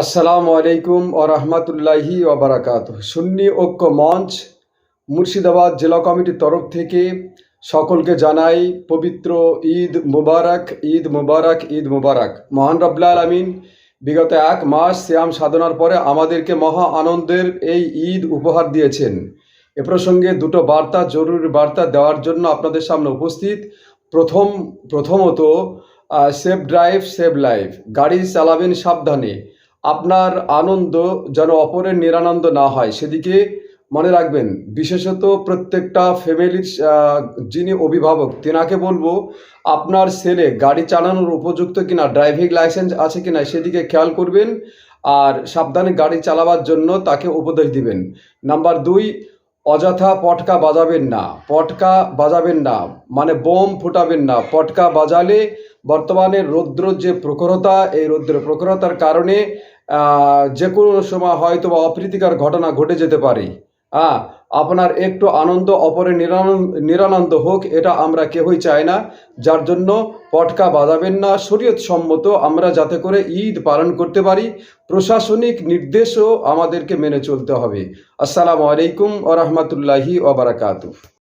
আসসালামু আলাইকুম ও রহমতুল্লাহি ওবরাকাত সুন্নি ঐক্য মঞ্চ মুর্শিদাবাদ জেলা কমিটির তরফ থেকে সকলকে জানাই পবিত্র ঈদ মুবারক ঈদ মুবারক ঈদ মুবারক। মহান রব্লা আলমিন, বিগত এক মাস শ্যাম সাধনার পরে আমাদেরকে মহা আনন্দের এই ঈদ উপহার দিয়েছেন। এ প্রসঙ্গে দুটো বার্তা, জরুরি বার্তা দেওয়ার জন্য আপনাদের সামনে উপস্থিত। প্রথম, প্রথমত সেফ ড্রাইভ সেভ লাইফ। গাড়ি চালাবেন সাবধানে। আপনার আনন্দ যেন অপরের নিরানন্দ না হয়। সেদিকে মনে রাখবেন, বিশেষত প্রত্যেকটা ফ্যামিলির যিনি অভিভাবক, তেনাকে বলব, আপনার ছেলে গাড়ি চালানোর উপযুক্ত কিনা ড্রাইভিং লাইসেন্স আছে কিনা, সেদিকে খেয়াল করবেন। আর সাবধানে গাড়ি চালাবার জন্য তাকে উপদেশ দিবেন। নাম্বার দুই অযথা পটকা বাজাবেন না। পটকা বাজাবেন না মানে বোম ফুটাবেন না। পটকা বাজালে বর্তমানে রৌদ্র যে প্রখরতা, এই রৌদ্র প্রখরতার কারণে যে কোনো সময় হয়তো বা অপ্রীতিকর ঘটনা ঘটে যেতে পারে। আপনার একটু আনন্দ অপরে নিরানন্দ হোক, এটা আমরা কেউই চাই না। যার জন্য পটকা বাঁধাবেন না। শরীয়ত সম্মত আমরা যাতে করে ঈদ পালন করতে পারি। প্রশাসনিক নির্দেশও আমাদেরকে মেনে চলতে হবে। আসসালামু আলাইকুম ও রহমতুল্লাহি ওবরাকাতু